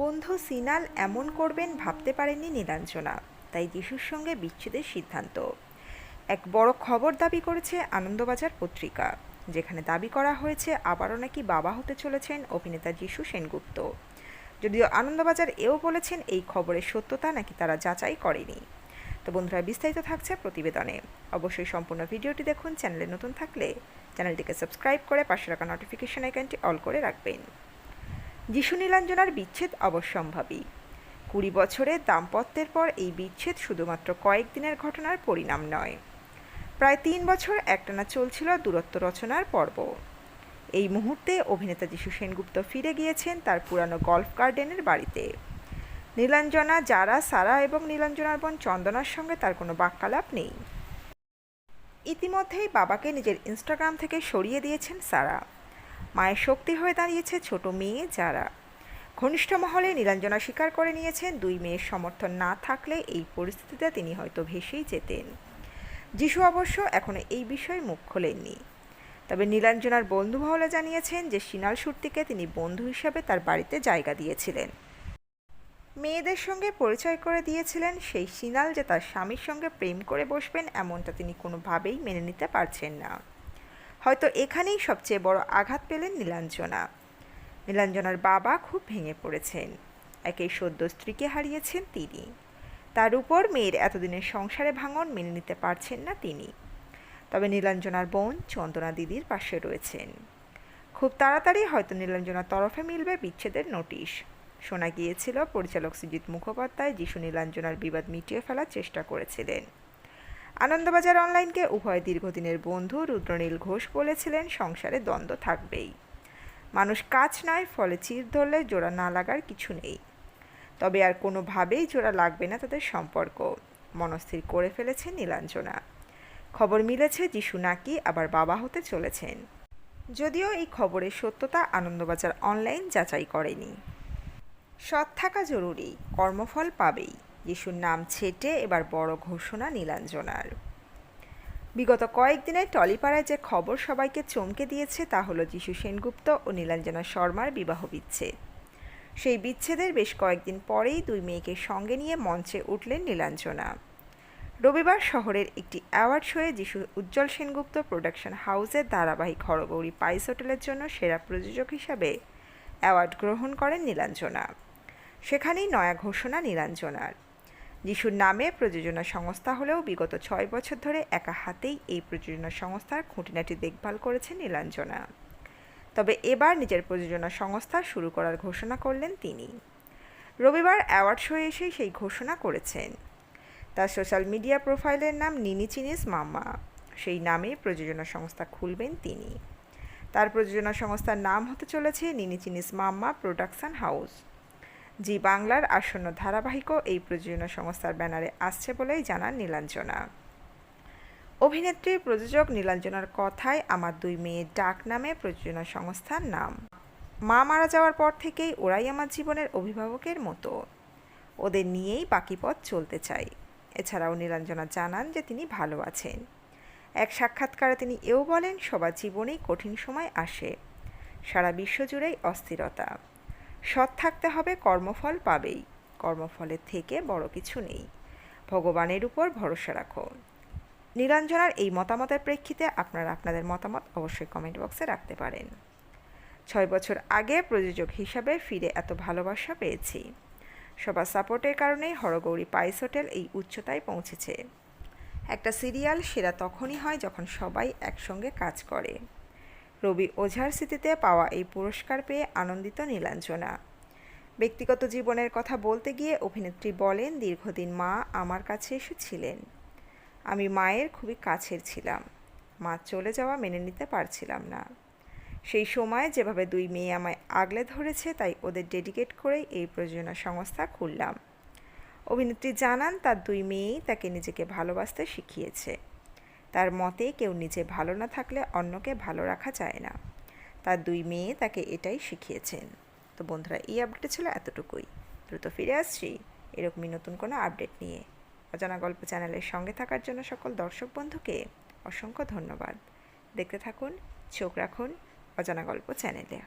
বন্ধু সিনাল এমন করবেন ভাবতে পারেননি নীলাঞ্জনা। তাই যিশুর সঙ্গে বিচ্ছেদের সিদ্ধান্ত। এক বড় খবর দাবি করেছে আনন্দবাজার পত্রিকা, যেখানে দাবি করা হয়েছে আবারও নাকি বাবা হতে চলেছেন অভিনেতা যিশু সেনগুপ্ত। যদিও আনন্দবাজার এও বলেছেন এই খবরের সত্যতা নাকি তারা যাচাই করেনি। তো বন্ধুরা, বিস্তারিত থাকছে প্রতিবেদনে। অবশ্যই সম্পূর্ণ ভিডিওটি দেখুন, চ্যানেলে নতুন থাকলে চ্যানেলটিকে সাবস্ক্রাইব করে পাশে রাখা নোটিফিকেশন আইকনটি অল করে রাখবেন। যিশু নীলাঞ্জনার বিচ্ছেদ অবশ্যম্ভাবী। কুড়ি বছরের দাম্পত্যের পর এই বিচ্ছেদ শুধুমাত্র কয়েকদিনের ঘটনার পরিণাম নয়। প্রায় তিন বছর একটানা চলছিল দূরত্ব রচনার পর্ব। এই মুহূর্তে অভিনেতা যিশু সেনগুপ্ত ফিরে গিয়েছেন তার পুরানো গল্ফ গার্ডেনের বাড়িতে। নীলাঞ্জনা, যারা, সারা এবং নীলাঞ্জনার বোন চন্দনার সঙ্গে তার কোনো বাক্যালাপ নেই। ইতিমধ্যেই বাবাকে নিজের ইনস্টাগ্রাম থেকে সরিয়ে দিয়েছেন সারা। মায়ের শক্তি হয়ে দাঁড়িয়েছে ছোট মেয়ে যারা। ঘনিষ্ঠ মহলে নীলাঞ্জনা স্বীকার করে নিয়েছেন, দুই মেয়ের সমর্থন না থাকলে এই পরিস্থিতিতে তিনি হয়তো ভেসেই যেতেন। যিশু অবশ্য এখনও এই বিষয়ে মুখ খোলেননি। তবে নীলাঞ্জনার বন্ধু মহলে জানিয়েছেন যে সিনাল সুরতিকে তিনি বন্ধু হিসাবে তার বাড়িতে জায়গা দিয়েছিলেন। মেয়েদের সঙ্গে পরিচয় করে দিয়েছিলেন সেই সিনাল যে তার স্বামীর সঙ্গে প্রেম করে বসবেন এমনটা তিনি কোনোভাবেই মেনে নিতে পারছেন না। হয়তো এখানেই সবচেয়ে বড় আঘাত পেলেন নীলাঞ্জনা। নীলাঞ্জনার বাবা খুব ভেঙে পড়েছেন। একেই সদ্য স্ত্রীকে হারিয়েছেন তিনি। তার উপর মেয়ের এতদিনের সংসারে ভাঙন মেনে নিতে পারছেন না তিনি। তবে নীলাঞ্জনার বোন চন্দনা দিদির পাশে রয়েছেন। খুব তাড়াতাড়ি হয়তো নীলাঞ্জনার তরফে মিলবে বিচ্ছেদের নোটিশ। শোনা গিয়েছিল পরিচালক সুজিত মুখোপাধ্যায় যিশু নীলাঞ্জনার বিবাদ মিটিয়ে ফেলার চেষ্টা করেছিলেন। আনন্দবাজার অনলাইনকে উভয় দীর্ঘদিনের বন্ধু রুদ্রনীল ঘোষ বলেছিলেন, সংসারে দ্বন্দ্ব থাকবেই। মানুষ কাজ নয়, ফলে চির ধরলে জোড়া না লাগার কিছু নেই। তবে আর কোনোভাবেই জোড়া লাগবে না তাদের সম্পর্ক। মনস্থির করে ফেলেছে নীলাঞ্জনা। খবর মিলেছে, যিশু নাকি আবার বাবা হতে চলেছেন। যদিও এই খবরের সত্যতা আনন্দবাজার অনলাইন যাচাই করেনি। সৎ থাকা জরুরি, কর্মফল পাবেই। যিশুর নাম ছেটে এবার বড় ঘোষণা নীলাঞ্জনার। বিগত কয়েকদিনে টলিপাড়ায় যে খবর সবাইকে চমকে দিয়েছে তা হলো যিশু সেনগুপ্ত ও নীলাঞ্জনা শর্মার বিবাহ বিচ্ছেদ। সেই বিচ্ছেদের বেশ কয়েকদিন পরেই দুই মেয়েকে সঙ্গে নিয়ে মঞ্চে উঠলেন নীলাঞ্জনা। রবিবার শহরের একটি অ্যাওয়ার্ড শোয়ে যিশু উজ্জ্বল সেনগুপ্ত প্রোডাকশন হাউসের ধারাবাহিক হরগৌরী পাইস হোটেলের জন্য সেরা প্রযোজক হিসাবে অ্যাওয়ার্ড গ্রহণ করেন নীলাঞ্জনা। সেখানেই নয়া ঘোষণা নীলাঞ্জনার। যিশুর নামে প্রযোজনা সংস্থা হলেও বিগত ছয় বছর ধরে একা হাতেই এই প্রযোজনা সংস্থার খুঁটিনাটি দেখভাল করেছেন নীলাঞ্জনা। তবে এবার নিজের প্রযোজনা সংস্থা শুরু করার ঘোষণা করলেন তিনি। রবিবার অ্যাওয়ার্ড শোয়ে এসেই সেই ঘোষণা করেছেন। তার সোশ্যাল মিডিয়া প্রোফাইলের নাম নিনি চিনিস মাম্মা সেই নামে প্রযোজনা সংস্থা খুলবেন তিনি। তার প্রযোজনা সংস্থার নাম হতে চলেছে নিনি চিনিস মাম্মা প্রোডাকশন হাউস। জি, বাংলার আসন্ন ধারাবাহিকও এই প্রযোজনা সংস্থার ব্যানারে আসছে বলেই জানান নীলাঞ্জনা। অভিনেত্রী, প্রযোজক নীলাঞ্জনার কথায় আমার দুই মেয়ের ডাক নামে প্রযোজনা সংস্থার নাম। মা মারা যাওয়ার পর থেকেই ওরাই আমার জীবনের অভিভাবকের মতো। ওদের নিয়েই বাকি পথ চলতে চাই। এছাড়াও নীলাঞ্জনা জানান যে তিনি ভালো আছেন। এক সাক্ষাৎকারে তিনি এও বলেন, সবার জীবনেই কঠিন সময় আসে। সারা বিশ্বজুড়েই অস্থিরতা। সৎ থাকতে হবে, কর্মফল পাবেই। কর্মফলের থেকে বড় কিছু নেই। ভগবানের উপর ভরসা রাখো। নীলাঞ্জনার এই মতামতের প্রেক্ষিতে আপনারা আপনাদের মতামত অবশ্যই কমেন্ট বক্সে রাখতে পারেন। ছয় বছর আগে প্রযোজক হিসাবে ফিরে এত ভালোবাসা পেয়েছি। সবার সাপোর্টের কারণেই হরগৌরী পাইস হোটেল এই উচ্চতায় পৌঁছেছে। একটা সিরিয়াল সেরা তখনই হয় যখন সবাই একসঙ্গে কাজ করে। রবি ওঝার স্মৃতিতে পাওয়া এই পুরস্কার পেয়ে আনন্দিত নীলাঞ্জনা। ব্যক্তিগত জীবনের কথা বলতে গিয়ে অভিনেত্রী বলেন, দীর্ঘদিন মা আমার কাছে এসেছিলেন। আমি মায়ের খুবই কাছের ছিলাম। মা চলে যাওয়া মেনে নিতে পারছিলাম না। সেই সময় যেভাবে দুই মেয়ে আমায় আগলে ধরেছে, তাই ওদের ডেডিকেট করেই এই প্রযোজনা সংস্থা খুললাম। অভিনেত্রী জানান, তার দুই মেয়েই তাকে নিজেকে ভালোবাসতে শিখিয়েছে। তার মতে কেউ নিজে ভালো না থাকলে অন্যকে ভালো রাখা যায় না। তার দুই মেয়ে তাকে এটাই শিখিয়েছেন। তো বন্ধুরা, এই আপডেট ছিল এতটুকুই। দ্রুত ফিরে আসছি এরকমই নতুন কোনো আপডেট নিয়ে। অজানা গল্প চ্যানেলের সঙ্গে থাকার জন্য সকল দর্শক বন্ধুকে অসংখ্য ধন্যবাদ। দেখতে থাকুন, চোখ রাখুন অজানা গল্প চ্যানেলে।